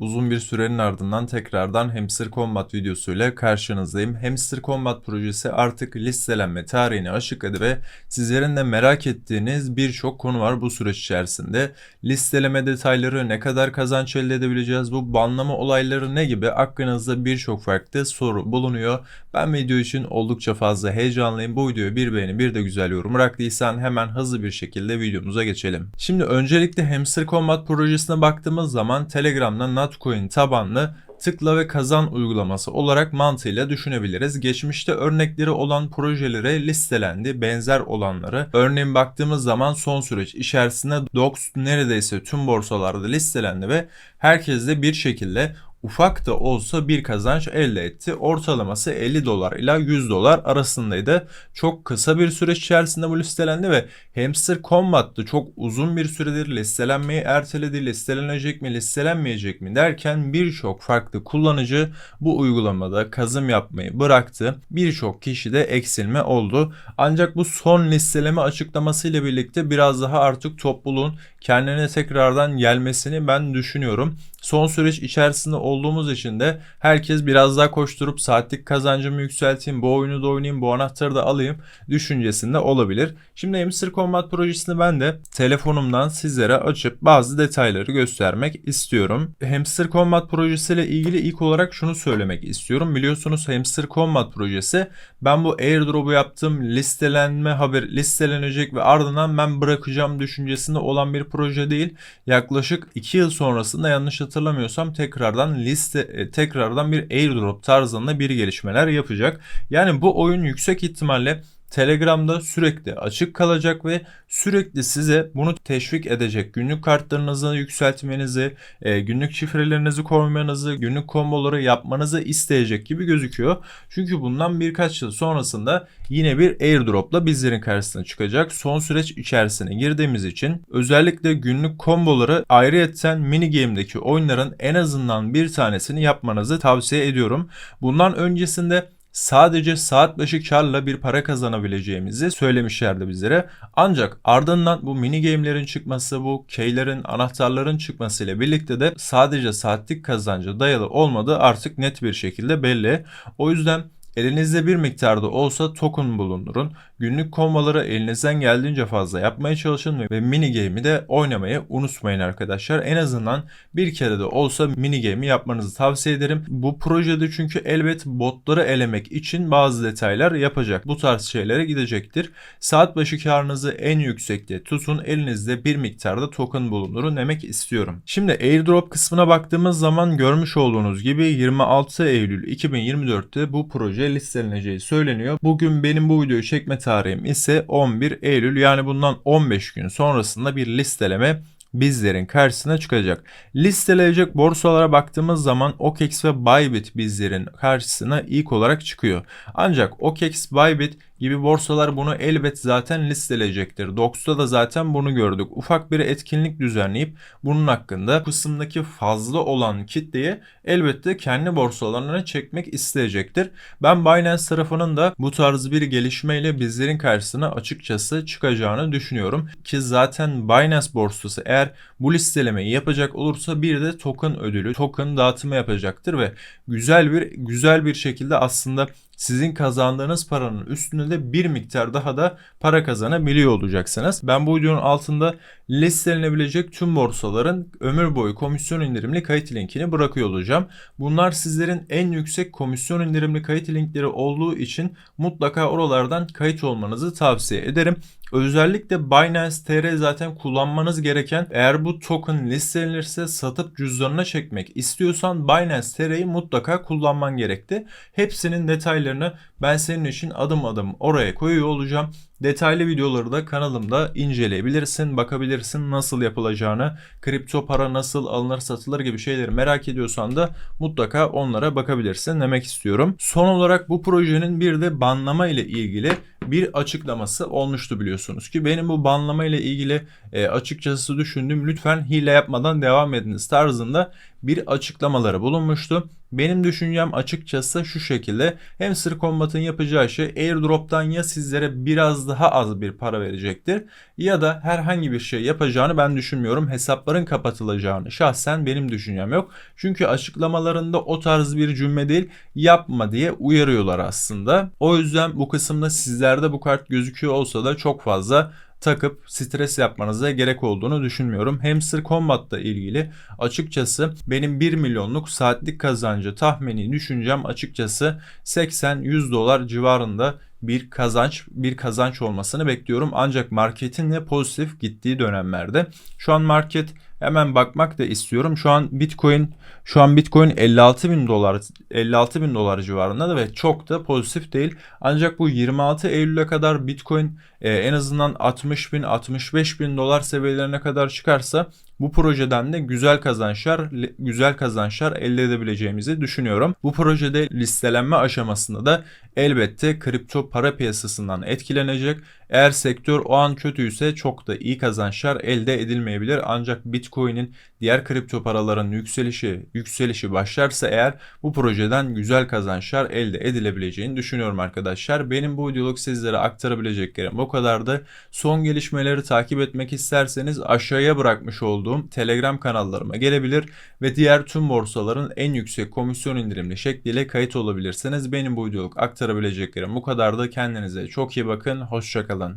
Uzun bir sürenin ardından tekrardan Hamster Combat videosuyla karşınızdayım. Hamster Combat projesi artık listelenme tarihini açıkladı ve sizlerin de merak ettiğiniz birçok konu var bu süreç içerisinde. Listeleme detayları, ne kadar kazanç elde edebileceğiz, bu banlama olayları ne gibi aklınızda birçok farklı soru bulunuyor. Ben video için oldukça fazla heyecanlıyım. Bu videoya bir beğeni bir de güzel yorum bıraktıysan hemen hızlı bir şekilde videomuza geçelim. Şimdi öncelikle Hamster Combat projesine baktığımız zaman Telegram'da Notcoin tabanlı tıkla ve kazan uygulaması olarak mantığıyla düşünebiliriz. Geçmişte örnekleri olan projelere listelendi, benzer olanları. Örneğin baktığımız zaman son süreç içerisinde DOX neredeyse tüm borsalarda listelendi ve herkes de bir şekilde ufak da olsa bir kazanç elde etti. Ortalaması 50 dolar ila 100 dolar arasındaydı. Çok kısa bir süreç içerisinde bu listelendi ve Hamster Combat'ta çok uzun bir süredir listelenmeyi erteledi. Listelenecek mi, listelenmeyecek mi derken birçok farklı kullanıcı bu uygulamada kazım yapmayı bıraktı. Birçok kişi de eksilme oldu. Ancak bu son listeleme açıklamasıyla birlikte biraz daha artık topluluğun kendine tekrardan gelmesini ben düşünüyorum. Son süreç içerisinde olduğumuz için de herkes biraz daha koşturup saatlik kazancımı yükselteyim, bu oyunu da oynayayım, bu anahtarı da alayım düşüncesinde olabilir. Şimdi Hamster Combat projesini ben de telefonumdan sizlere açıp bazı detayları göstermek istiyorum. Hamster Combat projesiyle ilgili ilk olarak şunu söylemek istiyorum. Biliyorsunuz Hamster Combat projesi ben bu airdrop'u yaptım, listelenme haber listelenecek ve ardından ben bırakacağım düşüncesinde olan bir proje değil. Yaklaşık 2 yıl sonrasında yanlış hatırlamıyorsam tekrardan liste e, tekrardan bir airdrop tarzında bir gelişmeler yapacak. Yani bu oyun yüksek ihtimalle Telegram'da sürekli açık kalacak ve sürekli size bunu teşvik edecek. Günlük kartlarınızı yükseltmenizi, e, günlük şifrelerinizi koymanızı, günlük komboları yapmanızı isteyecek gibi gözüküyor. Çünkü bundan birkaç yıl sonrasında yine bir airdropla bizlerin karşısına çıkacak. Son süreç içerisine girdiğimiz için özellikle günlük komboları ayrıyetten mini game'deki oyunların en azından bir tanesini yapmanızı tavsiye ediyorum. Bundan öncesinde sadece saat başı karla bir para kazanabileceğimizi söylemişlerdi bizlere. Ancak ardından bu mini game'lerin çıkması, bu keylerin, anahtarların çıkması ile birlikte de sadece saatlik kazancı dayalı olmadığı artık net bir şekilde belli. O yüzden Elinizde bir miktarda olsa token bulundurun. Günlük kombaları elinizden geldiğince fazla yapmaya çalışın ve mini game'i de oynamayı unutmayın arkadaşlar. En azından bir kere de olsa mini game'i yapmanızı tavsiye ederim. Bu projede çünkü elbet botları elemek için bazı detaylar yapacak. Bu tarz şeylere gidecektir. Saat başı karınızı en yüksekte tutun. Elinizde bir miktarda token bulundurun demek istiyorum. Şimdi airdrop kısmına baktığımız zaman görmüş olduğunuz gibi 26 Eylül 2024'te bu proje listeleneceği söyleniyor. Bugün benim bu videoyu çekme tarihim ise 11 Eylül yani bundan 15 gün sonrasında bir listeleme bizlerin karşısına çıkacak. Listelenecek borsalara baktığımız zaman OKEX ve Bybit bizlerin karşısına ilk olarak çıkıyor. Ancak OKEX, Bybit gibi borsalar bunu elbet zaten listeleyecektir. Dox'ta da zaten bunu gördük. Ufak bir etkinlik düzenleyip bunun hakkında kısımdaki fazla olan kitleyi elbette kendi borsalarına çekmek isteyecektir. Ben Binance tarafının da bu tarz bir gelişmeyle bizlerin karşısına açıkçası çıkacağını düşünüyorum. Ki zaten Binance borsası eğer bu listelemeyi yapacak olursa bir de token ödülü, token dağıtımı yapacaktır ve güzel bir güzel bir şekilde aslında sizin kazandığınız paranın üstünde de bir miktar daha da para kazanabiliyor olacaksınız. Ben bu videonun altında listelenebilecek tüm borsaların ömür boyu komisyon indirimli kayıt linkini bırakıyor olacağım. Bunlar sizlerin en yüksek komisyon indirimli kayıt linkleri olduğu için mutlaka oralardan kayıt olmanızı tavsiye ederim. Özellikle Binance TR zaten kullanmanız gereken eğer bu token listelenirse satıp cüzdanına çekmek istiyorsan Binance TR'yi mutlaka kullanman gerekti. Hepsinin detaylarını ben senin için adım adım oraya koyuyor olacağım. Detaylı videoları da kanalımda inceleyebilirsin, bakabilirsin nasıl yapılacağını, kripto para nasıl alınır satılır gibi şeyleri merak ediyorsan da mutlaka onlara bakabilirsin demek istiyorum. Son olarak bu projenin bir de banlama ile ilgili bir açıklaması olmuştu biliyorsunuz ki benim bu banlama ile ilgili e, açıkçası düşündüm lütfen hile yapmadan devam ediniz tarzında bir açıklamaları bulunmuştu. Benim düşüncem açıkçası şu şekilde. Hamster Combat'ın yapacağı şey airdrop'tan ya sizlere biraz daha az bir para verecektir ya da herhangi bir şey yapacağını ben düşünmüyorum. Hesapların kapatılacağını şahsen benim düşüncem yok. Çünkü açıklamalarında o tarz bir cümle değil yapma diye uyarıyorlar aslında. O yüzden bu kısımda sizlerde bu kart gözüküyor olsa da çok fazla takıp stres yapmanıza gerek olduğunu düşünmüyorum. Hamster Combat'la ilgili açıkçası benim 1 milyonluk saatlik kazancı tahmini düşüncem açıkçası 80-100 dolar civarında bir kazanç bir kazanç olmasını bekliyorum. Ancak marketin de pozitif gittiği dönemlerde. Şu an market hemen bakmak da istiyorum. Şu an Bitcoin şu an Bitcoin 56 bin dolar 56 bin dolar civarında da ve çok da pozitif değil. Ancak bu 26 Eylül'e kadar Bitcoin e, en azından 60 bin 65 bin dolar seviyelerine kadar çıkarsa bu projeden de güzel kazançlar güzel kazançlar elde edebileceğimizi düşünüyorum. Bu projede listelenme aşamasında da elbette kripto para piyasasından etkilenecek. Eğer sektör o an kötüyse çok da iyi kazançlar elde edilmeyebilir. Ancak Bitcoin'in diğer kripto paraların yükselişi yükselişi başlarsa eğer bu projeden güzel kazançlar elde edilebileceğini düşünüyorum arkadaşlar. Benim bu videoluk sizlere aktarabileceklerim o kadardı. Son gelişmeleri takip etmek isterseniz aşağıya bırakmış olduğum Telegram kanallarıma gelebilir ve diğer tüm borsaların en yüksek komisyon indirimli şekliyle kayıt olabilirsiniz. Benim bu videoluk aktarabileceklerim bu kadardı. Kendinize çok iyi bakın. Hoşçakalın.